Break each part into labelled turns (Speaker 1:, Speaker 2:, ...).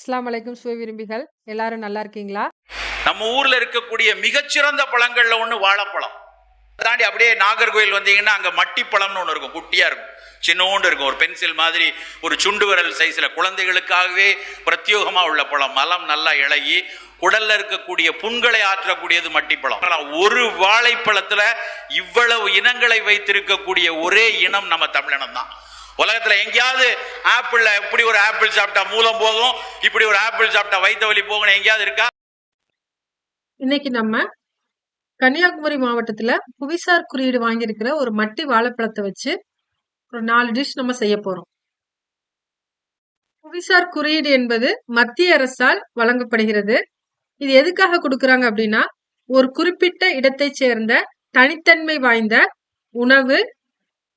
Speaker 1: அஸ்ஸலாமு அலைக்கும் சுய விரும்பிகள். எல்லாரும் நல்லா இருக்கீங்களா?
Speaker 2: நம்ம ஊர்ல இருக்கக்கூடிய மிகச்சிறந்த பழங்கள்ல ஒண்ணு வாழைப்பழம். தாண்டி அப்படியே நாகர்கோயில் வந்தீங்கன்னா அங்க மட்டி பழம்னு ஒன்று இருக்கும். குட்டியா இருக்கும். சின்னோண்டு இருக்கும். ஒரு பென்சில் மாதிரி ஒரு சுண்டு விரல் சைஸ்ல. குழந்தைகளுக்காகவே பிரத்யோகமா உள்ள பழம். மலம் நல்லா இழகி குடல்ல இருக்கக்கூடிய புண்களை ஆற்றக்கூடியது மட்டிப்பழம். ஒரு வாழைப்பழத்துல இவ்வளவு இனங்களை வைத்திருக்கக்கூடிய ஒரே இனம் நம்ம தமிழினம் தான் உலகத்துல எங்கேயாவது ஆப்பிள்ல இப்படி ஒரு ஆப்பிள் சாப்பிட்டா மூலம் போகும் இப்படி ஒரு ஆப்பிள் சாப்பிட்டா வயிற்று வலி போகணும் எங்கேயாவது இருக்கா?
Speaker 1: இன்னைக்கு நம்ம கன்னியாகுமரி மாவட்டத்துல புவிசார் குறியீடு வாங்கியிருக்கிற ஒரு மட்டி வாழைப்பழத்தை வச்சு ஒரு நாலு டிஷ் நம்ம செய்ய போறோம். புவிசார் குறியீடு என்பது மத்திய அரசால் வழங்கப்படுகிறது. இது எதுக்காக கொடுக்குறாங்க அப்படின்னா ஒரு குறிப்பிட்ட இடத்தை சேர்ந்த தனித்தன்மை வாய்ந்த உணவு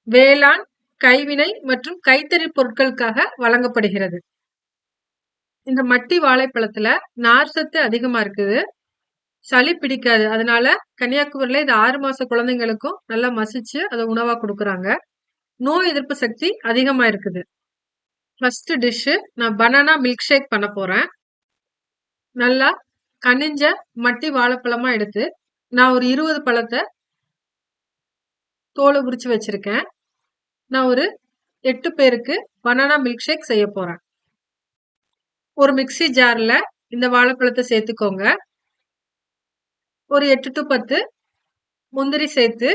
Speaker 1: வேளாண் கைவினை மற்றும் கைத்தறி பொருட்களுக்காக வழங்கப்படுகிறது. இந்த மட்டி வாழைப்பழத்துல நார் சத்து அதிகமா இருக்குது. சளி பிடிக்காது. அதனால கன்னியாகுமரியில இது ஆறு மாச குழந்தைங்களுக்கும் நல்லா மசிச்சு அதை உணவா கொடுக்குறாங்க. நோய் எதிர்ப்பு சக்தி அதிகமா இருக்குது. ஃபர்ஸ்ட் டிஷ்ஷு நான் பனானா மில்க் ஷேக் பண்ண போறேன். நல்லா கனிஞ்ச மட்டி வாழைப்பழமா எடுத்து நான் ஒரு இருபது பழத்தை தோலை உரிச்சு வச்சிருக்கேன். நான் ஒரு எட்டு பேருக்கு பனானா மில்க் ஷேக் செய்ய போகிறேன் ஒரு மிக்ஸி ஜாரில் இந்த வாழைப்பழத்தை சேர்த்துக்கோங்க. ஒரு எட்டு டு பத்து முந்திரி சேர்த்து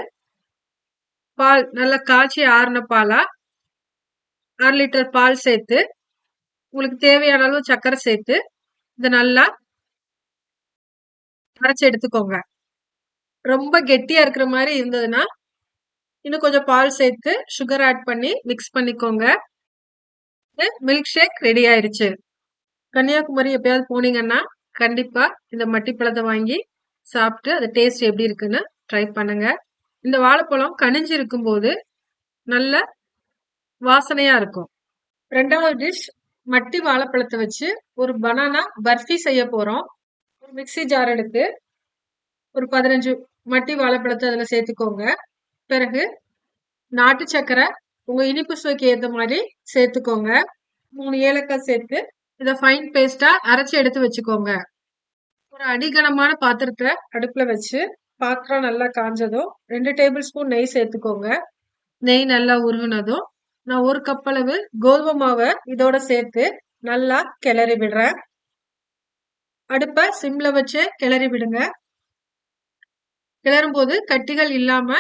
Speaker 1: பால் நல்லா காய்ச்சி ஆறின பாலா அரை லிட்டர் பால் சேர்த்து உங்களுக்கு தேவையான அளவு சர்க்கரை சேர்த்து இதை நல்லா அரைச்சி எடுத்துக்கோங்க. ரொம்ப கெட்டியா இருக்கிற மாதிரி இருந்ததுன்னா இன்னும் கொஞ்சம் பால் சேர்த்து சுகர் ஆட் பண்ணி மிக்ஸ் பண்ணிக்கோங்க. மில்க் ஷேக் ரெடி ஆயிடுச்சு கன்னியாகுமரி எப்பயாவது போனீங்கன்னா கண்டிப்பா இந்த மட்டி பழத்தை வாங்கி சாப்பிட்டு அது டேஸ்ட் எப்படி இருக்குன்னு ட்ரை பண்ணுங்க. இந்த வாழைப்பழம் கனிஞ்சு இருக்கும்போது நல்ல வாசனையா இருக்கும். ரெண்டாவது டிஷ் மட்டி வாழைப்பழத்தை வச்சு ஒரு பனானா பர்ஃபி செய்ய போறோம். ஒரு மிக்சி ஜார் எடுத்து ஒரு பதினஞ்சு மட்டி வாழைப்பழத்தை அதில் சேர்த்துக்கோங்க. பிறகு நாட்டு சக்கரை உங்க இனிப்பு சுவைக்கு ஏற்ற மாதிரி சேர்த்துக்கோங்க. மூணு ஏலக்காய் சேர்த்து இதை ஃபைன் பேஸ்டா அரைச்சு எடுத்து வச்சுக்கோங்க. ஒரு அடிகனமான பாத்திரத்தை அடுப்புல வச்சு பாத்திரம் நல்லா காஞ்சதும் ரெண்டு டேபிள் ஸ்பூன் நெய் சேர்த்துக்கோங்க. நெய் நல்லா உருவினதும் நான் ஒரு கப் அளவு கோதுமை மாவை இதோட சேர்த்து நல்லா கிளறி விடுறேன். அடுப்பை சிம்ல வச்சு கிளறி விடுங்க. கிளறும் போது கட்டிகள் இல்லாம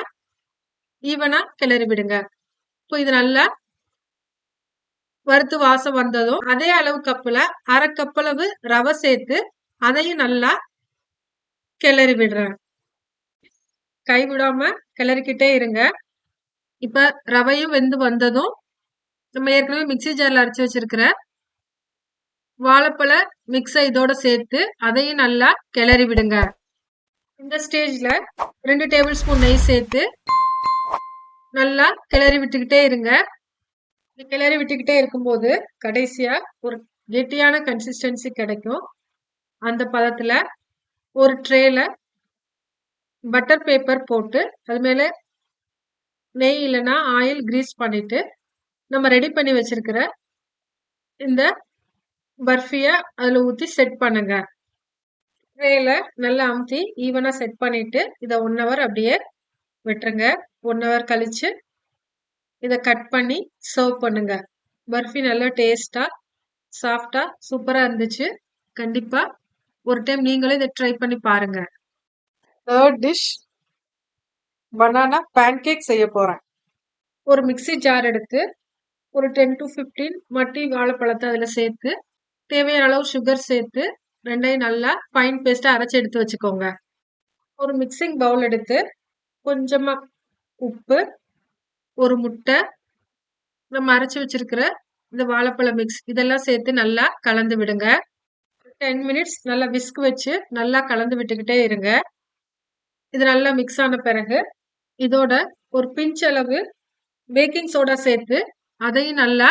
Speaker 1: ஈவனா கிளறி விடுங்க. இப்போ இது நல்லா வறுத்து வாசம் வந்ததும் அதே அளவு கப்புல அரை கப்பளவு ரவை சேர்த்து அதையும் நல்லா கிளறி விடுறேன். கைவிடாம கிளறிக்கிட்டே இருங்க. இப்ப ரவையும் வெந்து வந்ததும் நம்ம ஏற்கனவே மிக்ஸி ஜார்ல அரைச்சு வச்சிருக்கிற வாழைப்பழ மிக்ஸை இதோட சேர்த்து அதையும் நல்லா கிளறி விடுங்க. இந்த ஸ்டேஜ்ல ரெண்டு டேபிள் ஸ்பூன் நெய் சேர்த்து நல்லா கிளறி விட்டுக்கிட்டே இருங்க. கிளறி விட்டுக்கிட்டே இருக்கும்போது கடைசியா ஒரு கெட்டியான கன்சிஸ்டன்சி கிடைக்கும். அந்த பதத்துல ஒரு ட்ரேல பட்டர் பேப்பர் போட்டு அது மேல நெய் இல்லைன்னா ஆயில் கிரீஸ் பண்ணிட்டு நம்ம ரெடி பண்ணி வச்சிருக்கிற இந்த பர்ஃபிய அதுல ஊத்தி செட் பண்ணுங்க. ட்ரேல நல்லா அமுத்தி ஈவனா செட் பண்ணிட்டு இதை ஒன் ஹவர் அப்படியே விட்டுருங்க. ஒன் ஹவர் கழிச்சு இதை கட் பண்ணி சர்வ் பண்ணுங்க. பர்ஃபி நல்லா டேஸ்டா சாஃப்டா சூப்பரா இருந்துச்சு. கண்டிப்பா ஒரு டைம் நீங்களும் இதை ட்ரை பண்ணி பாருங்க. தேர்ட் டிஷ் பனானா பேன்கேக் செய்ய போறேன். ஒரு மிக்ஸி ஜார் எடுத்து ஒரு டென் டு ஃபிஃப்டீன் மட்டி வாழைப்பழத்தை அதில் சேர்த்து தேவையான அளவு சுகர் சேர்த்து ரெண்டையும் நல்லா ஃபைன் பேஸ்ட்டாக அரைச்சி எடுத்து வச்சுக்கோங்க. ஒரு மிக்சிங் பவுல் எடுத்து கொஞ்சமாக உப்பு ஒரு முட்டை நம்ம அரைச்சி வச்சிருக்கிற இந்த வாழைப்பழ மிக்ஸ் இதெல்லாம் சேர்த்து நல்லா கலந்து விடுங்க. டென் மினிட்ஸ் நல்லா விஸ்க் வச்சு நல்லா கலந்து விட்டுக்கிட்டே இருங்க. இது நல்லா மிக்ஸ் ஆன பிறகு இதோட ஒரு பிஞ்ச் அளவு பேக்கிங் சோடா சேர்த்து அதையும் நல்லா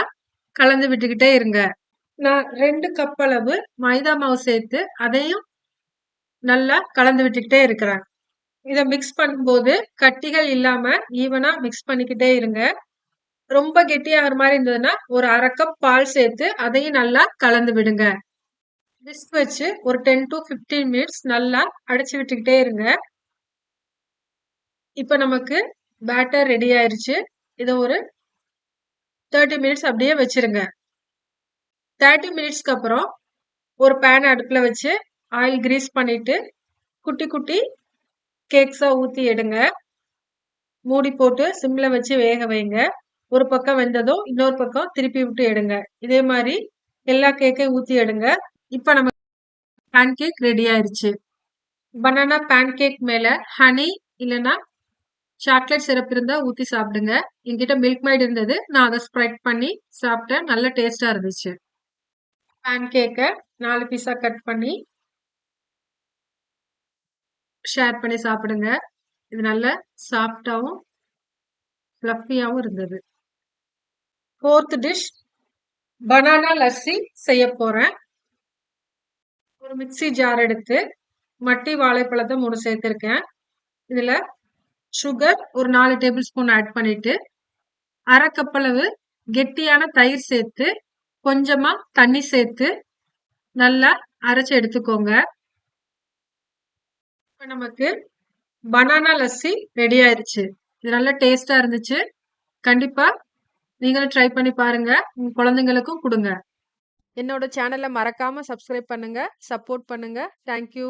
Speaker 1: கலந்து விட்டுக்கிட்டே இருங்க. நான் ரெண்டு கப் அளவு மைதா மாவு சேர்த்து அதையும் நல்லா கலந்து விட்டுக்கிட்டே இருக்கிறேன். இதை மிக்ஸ் பண்ணும்போது கட்டிகள் இல்லாம ஈவனா மிக்ஸ் பண்ணிக்கிட்டே இருங்க ரொம்ப கெட்டியாகிற மாதிரி இருந்ததுன்னா ஒரு அரை கப் பால் சேர்த்து அதையும் நல்லா கலந்து விடுங்க விஸ்க் வச்சு ஒரு டென் டு ஃபிஃப்டீன் மினிட்ஸ் நல்லா அடைச்சி விட்டுக்கிட்டே இருங்க. இப்போ நமக்கு பேட்டர் ரெடி ஆயிருச்சு. இதை ஒரு 30 மினிட்ஸ் அப்படியே வச்சிருங்க. 30 மினிட்ஸ்க்கு அப்புறம் ஒரு பேன் அடுப்பில் வச்சு ஆயில் கிரீஸ் பண்ணிட்டு குட்டி குட்டி கேக்ஸாக ஊற்றி எடுங்க. மூடி போட்டு சிம்மில் வச்சு வேக வைங்க. ஒரு பக்கம் வெந்ததும் இன்னொரு பக்கம் திருப்பி விட்டு எடுங்க. இதே மாதிரி எல்லா கேக்கையும் ஊற்றி எடுங்க. இப்போ நம்ம பேன் கேக் ரெடி ஆயிடுச்சு பனானா பேன் கேக் மேலே ஹனி இல்லைன்னா சாக்லேட் சிரப் இருந்தால் ஊற்றி சாப்பிடுங்க. என்கிட்ட மில்க் மைட் இருந்தது. நான் அதை ஸ்ப்ரெட் பண்ணி சாப்பிட்டேன். நல்ல டேஸ்டாக இருந்துச்சு. பேன் கேக்கை நாலு பீஸாக கட் பண்ணி ஷேர் பண்ணி சாப்பிடுங்க. இது நல்ல சாஃப்டாகவும் ஃப்ளஃபியாகவும் இருந்தது. ஃபோர்த் டிஷ் பனானா லஸ்ஸி செய்ய போகிறேன் ஒரு மிக்ஸி ஜார் எடுத்து மட்டி வாழைப்பழத்தை மூணு சேர்த்துருக்கேன் இதில் சுகர் ஒரு நாலு டேபிள் ஸ்பூன் ஆட் பண்ணிட்டு, அரை கப்பளவு கெட்டியான தயிர் சேர்த்து, கொஞ்சமாக தண்ணி சேர்த்து நல்லா அரைச்சி எடுத்துக்கோங்க. இப்போ நமக்கு பனானா லஸ்ஸி ரெடி ஆயிருச்சு. இது நல்லா டேஸ்ட்டா இருந்துச்சு. கண்டிப்பா நீங்களும் ட்ரை பண்ணி பாருங்க. உங்க குழந்தைங்களுக்கும் கொடுங்க
Speaker 3: என்னோட சேனலை மறக்காம சப்ஸ்கிரைப் பண்ணுங்க. சப்போர்ட் பண்ணுங்க. Thank you.